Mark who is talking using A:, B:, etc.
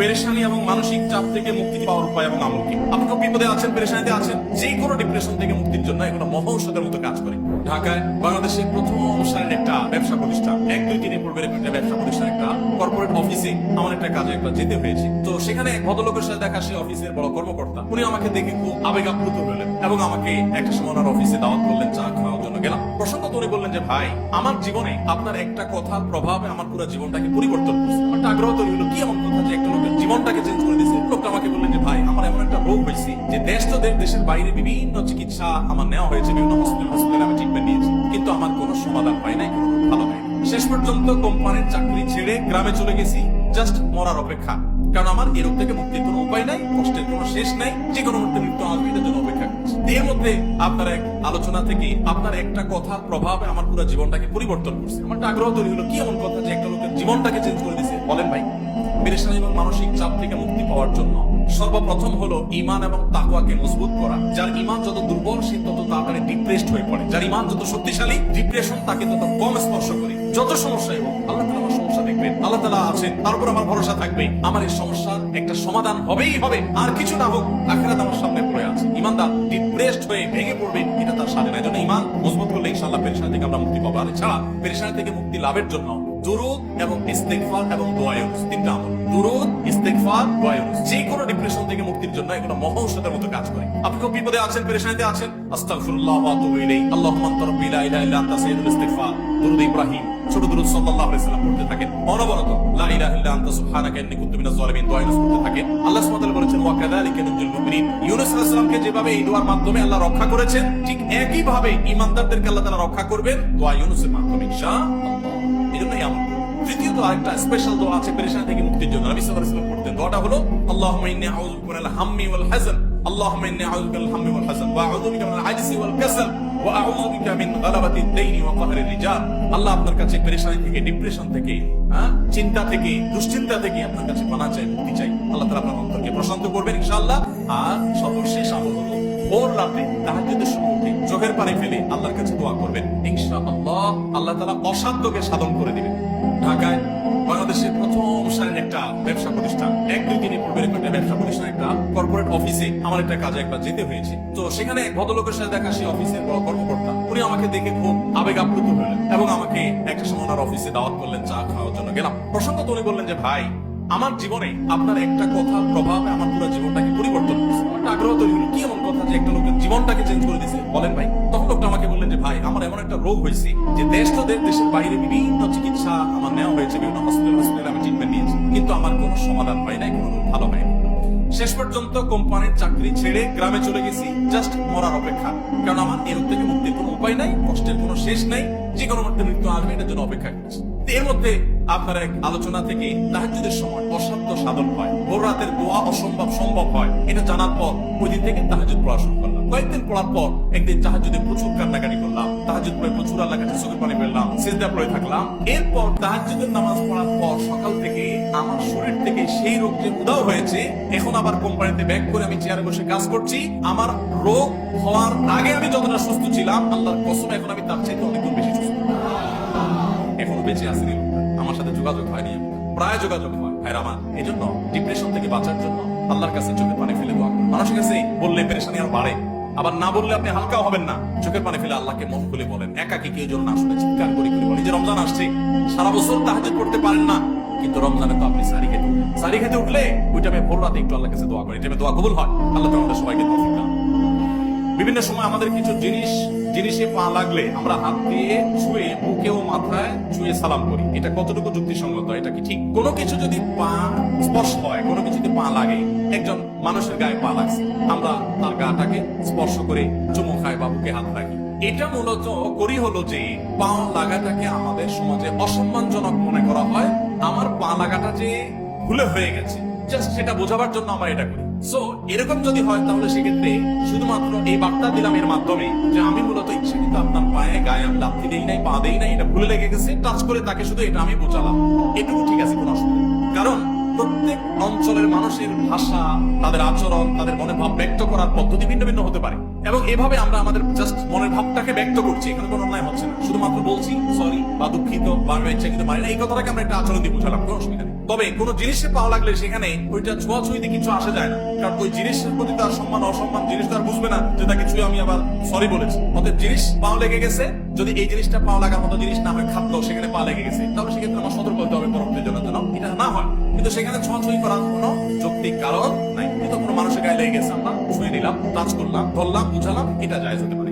A: পেরেশানি এবং মানসিক চাপ থেকে মুক্তি পাওয়ার উপায় এবং আমল কি? আপনি খুব বিপদে আছেন, পেরেশানিতে আছেন? যে কোনো ডিপ্রেশন থেকে মুক্তির জন্য এগুলো মহৌষধের মতো কাজ করে। ঢাকায় বাংলাদেশের প্রথম সারির একটা ব্যবসা প্রতিষ্ঠান। এক দুই পূর্বের ব্যবসা প্রতিষ্ঠান, একটা কর্পোরেট অফিসে আমার একটা কাজে একবার যেতে হয়েছে। তো সেখানে ভদ্রলোকের সাথে দেখা সেই অফিসের বড় কর্মকর্তা। উনি আমাকে দেখে খুব আবেগ আপ্লুত হলেন এবং আমাকে একটা সময় ওনার অফিসে দাওয়াত করলেন, চা খাওয়ার জন্য গেলাম। প্রসঙ্গত উনি বললেন যে, ভাই, আমার জীবনে আপনার একটা কথার প্রভাবে আমার পুরো জীবনটাকে পরিবর্তন করছে। আমার আগ্রহ তৈরি হলো, কি এমন কথা যে একটা লোকের জীবনটাকে চেঞ্জ করে দিয়েছে? লোকটা আমাকে বললেন যে, ভাই, আমার এমন একটা রোগ হয়েছে যে দেশ তো দেশ দেশের বাইরে বিভিন্ন চিকিৎসা আমার নেওয়া হয়েছে, বিভিন্ন হসপিটাল হসপিটালে আমি ট্রিটমেন্ট নিয়েছি। কিন্তু আমার কোনো সমাধান হয় নাই ভালো শেষ পর্যন্ত কোম্পানির চাকরি ছেড়ে গ্রামে চলে গেছি জাস্ট মরার অপেক্ষা। কারণ আমার এই থেকে মুক্তির কোনো উপায় নাই, কষ্টের কোনো শেষ নাই, যে কোনো মুহূর্তে মৃত্যু আসবে, এটার জন্য অপেক্ষা করছি। এর মধ্যে আপনার এক আলোচনা থেকে আপনার একটা কথার প্রভাবে আমার পুরো জীবনটাকে পরিবর্তন করছে। আমার আগ্রহ তৈরি হলো, কি এমন কথা যে একটা লোকের জীবনটাকে চেঞ্জ করে দিয়েছে বলেন ভাই। পেরেশানি এবং মানসিক চাপ থেকে মুক্তি পাওয়ার জন্য। সর্বপ্রথম হলো ইমান এবং তাকওয়াকে মজবুত করা। যার ইমান যত দুর্বল, সে তত তাড়াতাড়ি ডিপ্রেসড হয়ে পড়ে। যার ইমান যত শক্তিশালী ডিপ্রেশন তাকে তত কম স্পর্শ করে। যত সমস্যাই হোক, আল্লাহ তালা আমার সমস্যা দেখবেন। আল্লাহ তালা আছেন, তার উপর আমার ভরসা থাকবে। আমার এই সমস্যার একটা সমাধান হবেই হবে। আর কিছু না হোক, আখেরাত আমার সামনে পড়ে আছে। ইমানদার ডিপ্রেসড হয়ে ভেঙে পড়বে এটা তার সাথে নাই জন্য ইমান মজবুত করলে ইনশাআল্লাহ পেরেশানি থেকে আমরা মুক্তি পাবো। আর এছাড়া, পেরেশানি থেকে মুক্তি লাভের জন্য দুরুদ এবং ইস্তেগফার এবং দোয়া ইউনুস, তিনটা আমল। দুরুদ, ইস্তেগফার, দোয়া ইউনুস। যে কোনো ডিপ্রেশন থেকে মুক্তির জন্য এগুলো মহৌষধের মতো কাজ করে। আপনি খুব বিপদে আছেন, পেরেশানিতে আছেন? আস্তাগফিরুল্লাহ ওয়া আতুবু ইলাইহি। আল্লাহুম্মা আনতা রাব্বি, লা ইলাহা ইল্লা আনতা, সাইয়্যিদুল ইস্তিগফার। দুরুদ ইব্রাহিম, ছোট দুরুদ সাল্লাল্লাহু আলাইহি সাল্লাম পড়তে থাকেন। অনবরত, লা ইলাহা ইল্লা আনতা, সুবহানাকা ইন্নী কুনতু মিনাজ জালিমিন দোয়া ইউনুস পড়তে থাকেন। আল্লাহ সুবহানাহু ওয়া তাআলা বলেছেন, ওয়া কাযালিকা নুনজিল মুমিনিন। ইউনুস আলাইহিস সালামকে যেভাবে এই দোয়ার মাধ্যমে আল্লাহ রক্ষা করেছেন, ঠিক একই ভাবে ঈমানদারদেরকে আল্লাহ তাআলা রক্ষা করবেন, দোয়া ইউনুসের মাধ্যমে, ইনশাআল্লাহ। এজন্যই আমল। তৃতীয়ত আরেকটা স্পেশাল দোয়া আছে পেরেশানি থেকে মুক্তির জন্য। নবী সাল্লাল্লাহু আলাইহি পড়তেন। দোয়াটা হলো, আল্লাহুম্মা ইন্নী আউযু বিকা মিনাল হাম্মি ওয়াল হাযান। আল্লাহুম্মা ইন্নী আউযু বিকা মিনাল হাম্মি ওয়াল হাযান। ওয়া আউযু বিকা মিনাল আজজি ওয়াল কাসাল। ওয়া আউযু বিকা মিন গালাবাতিদ দাইনি ওয়া কাহরির রিজাল। আল্লাহ আপনার কাছে পেরেশানি থেকে ডিপ্রেশন থেকে হ্যাঁ চিন্তা থেকে, দুশ্চিন্তা থেকে আপনার কাছে পানা চাই, মুক্তি চাই। আল্লাহ তাআলা আপনার অন্তরকে প্রশান্ত করবেন ইনশাআল্লাহ। আর সর্বশেষ আমল হলো, ভোর রাতে তাহাজ্জুদের সময় চোখের পানি ফেলে আল্লাহর কাছে দোয়া করবেন। ইনশাআল্লাহ আল্লাহ তাআলা অসাধ্যকে সাধন করে দিবেন। ঢাকায় বাংলাদেশের প্রথম সারির একটা ব্যবসা প্রতিষ্ঠান। এক দুই দিনে পূর্বের একটা ব্যবসা প্রতিষ্ঠান একটা কর্পোরেট অফিসে আমার একটা কাজে একবার যেতে হয়েছে। তো সেখানে এক ভদ্রলোকের সাথে দেখা সেই অফিসের বড় কর্মকর্তা। উনি আমাকে দেখে খুব আবেগ আপ্লুত হলেন এবং আমাকে একটা সময় অফিসে দাওয়াত করলেন, চা খাওয়ার জন্য গেলাম। প্রসঙ্গত উনি বললেন যে, ভাই আমার জীবনে আপনার একটা কথার প্রভাবে আমার পুরো জীবনটাকে পরিবর্তন করছে। আগ্রহ তৈরি হলো। কি এমন কথা যে একটা লোকের জীবনটাকে চেঞ্জ করে দিয়েছে বলেন ভাই। তখন লোকটা আমাকে বললেন যে, ভাই, আমার এমন একটা রোগ হয়েছে যে দেশ তো দেশ, দেশের বাইরে বিভিন্ন চিকিৎসা আমার নেওয়া হয়েছে, বিভিন্ন হসপিটাল হসপিটালে আমি ট্রিটমেন্ট নিয়েছি। কিন্তু আমার কোনো সমাধান হয় নাই, কোনো ভালো হয় শেষ পর্যন্ত কোম্পানির চাকরি ছেড়ে গ্রামে চলে গেছি জাস্ট মরার অপেক্ষা। কারণ আমার এর থেকে মুক্তির কোনো উপায় নাই, কষ্টের কোনো শেষ নাই, যে কোনো মুহূর্তে মৃত্যু আসবে এটার জন্য অপেক্ষা করছি। এর মধ্যে আপনার এক আলোচনা থেকে তাহাজুদের সময় অসাধ্য সাধন হয়। ভোর রাতের দোয়া অসম্ভব সম্ভব হয়। এটা জানার পর ওই দিন থেকে তাহাজুদ পড়া শুরু করলাম। কয়েকদিন পড়ার পর একদিন তাহাজুদে প্রচুর কান্নাকাটি করলাম। তাহাজুদ পড়ে প্রচুর আল্লাহ কাছে চোখের পানি ফেললাম, সিজদা পড়ে থাকলাম। এরপর তাহাজুদের নামাজ পড়ার পর সকাল থেকে আমার শরীর থেকে সেই রোগ যে উদাও হয়েছে, এখন আবার কোম্পানিতে ব্যাক করে আমি চেয়ারে বসে কাজ করছি। আমার রোগ হওয়ার আগে আমি যতটা সুস্থ ছিলাম, আল্লাহর কসম, এখন আমি তার চাইতে অনেক বেশি সুস্থ। এখনও বেঁচে। আমার সাথে যোগাযোগ হয়নি, প্রায় যোগাযোগ হয়। ভাইরা আমার এই জন্য ডিপ্রেশন থেকে বাঁচার জন্য আল্লাহর কাছে চোখের পানি ফেলে দেওয়া মানুষের কাছে বললে পেরেশানি আর বাড়ে। আবার না বললে আপনি হালকাও হবেন না। চোখের পানি ফেলে আল্লাহকে মন খুলে বলেন। একাকি কেউ যেন না শুনে চিৎকার করি করে বলি যে রমজান আসছে, সারা বছর তাহাজুদ করতে পারেন না। কিন্তু রমজানে তো আপনি সারি খেতে সারি খেতে উঠলে ওই টাইমে ভোর রাতে একটু আল্লাহ কাছে দোয়া করেন এই টাইমে দোয়া কবুল হয়। আল্লাহ আমাদের সবাইকে তৌফিক দান বিভিন্ন সময় আমাদের কিছু জিনিস, জিনিসে পা লাগলে আমরা হাত দিয়ে ছুঁয়ে বুকে ও মাথায় ছুঁয়ে সালাম করি। এটা কতটুকু যুক্তিসঙ্গত, এটা কি ঠিক? কোনো কিছু যদি পা স্পর্শ হয়, কোনো কিছু যদি পা লাগে, একজন মানুষের গায়ে পা লাগছে, আমরা তার গাটাকে স্পর্শ করে চুমু খাই বা বুকে হাত রাখি। এটা মূলত করি হলো যে পা লাগাটাকে আমাদের সমাজে অসম্মানজনক মনে করা হয়। আমার পা লাগাটা যে ভুলে হয়ে গেছে, জাস্ট সেটা বোঝাবার জন্য আমরা এটা করি। সো এরকম যদি হয়, তাহলে সেক্ষেত্রে শুধুমাত্র এই বার্তা দিলাম এর মাধ্যমে যে আমি মূলত ইচ্ছে কিন্তু আপনার পায়ে গায়ে আমি লাথি দেই নাই, পা দেই নাই, এটা ভুলে লেগে গেছে টাচ করে তাকে শুধু এটা আমি বোঝালাম। এটুকু ঠিক আছে, কোনো অসুবিধা কারণ প্রত্যেক অঞ্চলের মানুষের ভাষা, তাদের আচরণ, তাদের মনের ভাব ব্যক্ত করার পদ্ধতি ভিন্ন ভিন্ন হতে পারে। এবং এভাবে আমরা আমাদের জাস্ট মনের ভাবটাকে ব্যক্ত করছি, এখানে কোনো অন্যায় হচ্ছে না। শুধুমাত্র বলছি সরি বা দুঃখিত, বা ইচ্ছা কিন্তু মানি না, এই কথাটাকে আমরা একটা আচরণ দিয়ে বুঝালাম, কোনো অসুবিধা নেই। তবে কোনো জিনিসে পাওয়া লাগলে সেখানে ওইটা ছোঁয়াছুঁইতে কিছু আসে যায় না। কারণ ওই জিনিসের প্রতি তার সম্মান, অসম্মান জিনিস তো আর বুঝবে না যে তাকে ছুঁয়ে আমি আবার সরি বলেছি। অতএব জিনিস পাও লেগে গেছে, যদি এই জিনিসটা পাওয়া লাগার মতো জিনিস না হয়, খাদ্য সেখানে পা লেগে গেছে, তাহলে সেক্ষেত্রে আমার সতর্ক হতে হবে পরবর্তী জন্য। এটা না হয়। কিন্তু সেখানে ছোঁয়াছুঁই করার কোনো যৌক্তিক কারণ নাই। কিন্তু কোনো মানুষের গায়ে লেগে গেছে। আমরা ছুঁয়ে নিলাম, টাচ করলাম, ধরলাম, বুঝালাম, এটা যায় হতে পারে